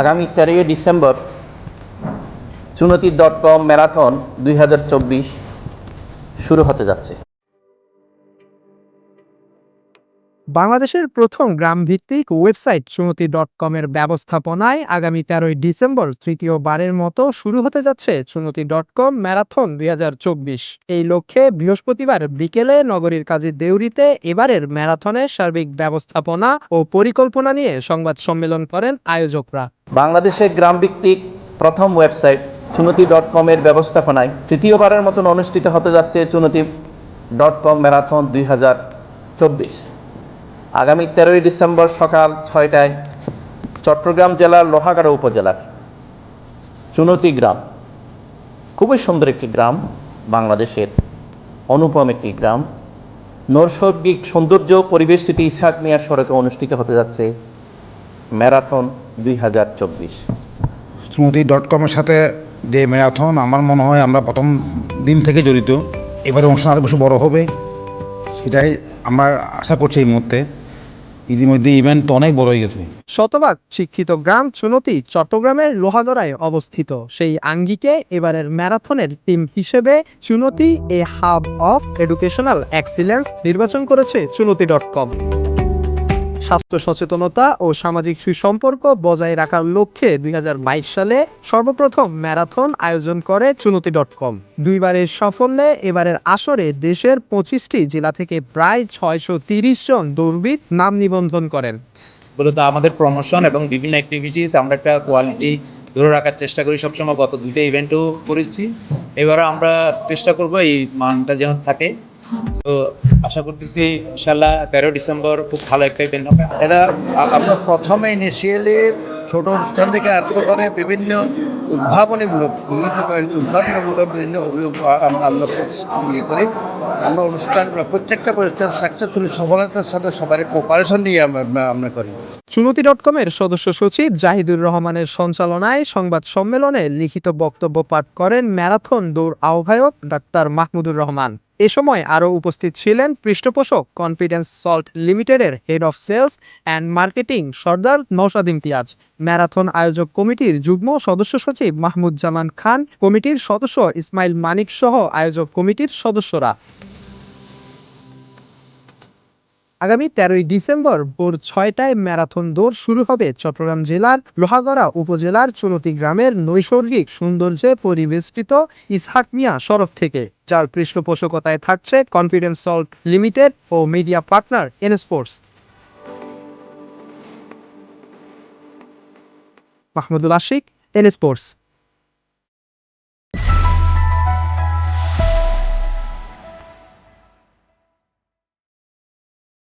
আগামী তেরোই December Chunati dot com marathon দুই হাজার চব্বিশ শুরু হতে যাচ্ছে। বাংলাদেশের প্রথম গ্রাম ভিত্তিক ওয়েবসাইট সুমতি ডট কমের ব্যবস্থাপনায় আগামী তেরোই ডিসেম্বর তৃতীয়বারের মতো শুরু হতে যাচ্ছে সুমতি ডট কম ম্যারাথন দুই হাজার চব্বিশ। এই লক্ষ্যে বৃহস্পতিবার বিকেলে নগরীর কাজী দেউরিতে এবারের ম্যারাথনের সার্বিক ব্যবস্থাপনা ও পরিকল্পনা নিয়ে সংবাদ সম্মেলন করেন আয়োজকরা। বাংলাদেশের গ্রামভিত্তিক প্রথম ওয়েবসাইট চুনতি ডট কমের ব্যবস্থাপনায় তৃতীয়বারের মতন অনুষ্ঠিত হতে যাচ্ছে চুনতি ডট কম ম্যারাথন দুই হাজার চব্বিশ। আগামী তেরোই ডিসেম্বর সকাল ছয়টায় চট্টগ্রাম জেলার লোহাগাড়া উপজেলার চুনতি গ্রাম। খুবই সুন্দর একটি গ্রাম, বাংলাদেশের অনুপম একটি গ্রাম। নৈসর্গিক সৌন্দর্য পরিবেষ্টিত ইসহাক মিয়ার সড়কে অনুষ্ঠিত হতে যাচ্ছে ম্যারাথন দুই হাজার চব্বিশ। চুনতি ডট কমের সাথে যে ম্যারাথন, আমার মনে হয় আমরা প্রথম দিন থেকে জড়িত। এবারে অনুষ্ঠান আরও বেশি বড় হবে, সেটাই আমরা আশা করছি এই মুহূর্তে। ইতিমধ্যে ইভেন্ট অনেক বড় হয়ে গেছে। শতভাগ শিক্ষিত গ্রাম চুনতি চট্টগ্রামের লোহাগড়ায় অবস্থিত। সেই আঙ্গিকে এবারের ম্যারাথনের টিম হিসেবে Chunati a hub of educational excellence নির্বাচন করেছে চুনতি ডট কম। স্বাস্থ্য সচেতনতা ও সামাজিক সুসম্পর্ক বজায় রাখার লক্ষ্যে দুই হাজার বাইশ সালে সর্বপ্রথম ম্যারাথন আয়োজন করে চুনতি ডট কম। দুইবারের সাফল্যে এবারের আসরে দেশের পঁচিশটি জেলা থেকে প্রায় ছয়শো জন দৌড়বিদ নাম নিবন্ধন করেন। মূলত আমাদের প্রমোশন এবং বিভিন্ন অ্যাক্টিভিটিস আমরা একটা কোয়ালিটি ধরে রাখার চেষ্টা করি সবসময়। গত দুইটা ইভেন্টও করেছি। এবারও আমরা চেষ্টা করব এই মানটা যেন থাকে। তো আশা করতেছি ইনশাল্লাহ তেরো ডিসেম্বর খুব ভালো একটা ইভেন্ট হবে। এটা আমরা প্রথমে ইনিশিয়ালি ছোট অনুষ্ঠান থেকে আরম্ভ করে বিভিন্ন উদ্ভাবনীমূলক বিভিন্ন উদ্ভাবনীমূলক বিভিন্ন আমরা ইয়ে করি। আমরা অনুষ্ঠান প্রত্যেকটা প্রতিষ্ঠান সাকসেসফুলি সফলতার সাথে সবার কোপারেশন নিয়ে আমরা আমরা করি। চুনতি ডট কমের সদস্য সচিব জাহিদুর রহমানের সঞ্চালনায় সংবাদ সম্মেলনে লিখিত বক্তব্য পাঠ করেন ম্যারাথন দৌড় আহ্বায়ক ডাক্তার মাহমুদুর রহমান। এ সময় আরও উপস্থিত ছিলেন পৃষ্ঠপোষক কনফিডেন্স সল্ট লিমিটেডের head of sales and marketing Sardar Naushad Imtiaz. Marathon আয়োজক কমিটির যুগ্ম সদস্য সচিব মাহমুদ জামান খান, কমিটির সদস্য ইসমাইল মানিক সহ আয়োজক কমিটির সদস্যরা। আগামী তেরোই ডিসেম্বর ভোর ছয়টায় ম্যারাথন দৌড় শুরু হবে চট্টগ্রাম জেলার লোহাগড়া উপজেলার চুনতি গ্রামের নৈসর্গিক সৌন্দর্যে পরিবেষ্টিত ইসহাক মিয়া সড়ক থেকে, যার পৃষ্ঠপোষকতায় থাকছে কনফিডেন্স সল্ট লিমিটেড ও media partner N sports Mahmudul Ashiq N sports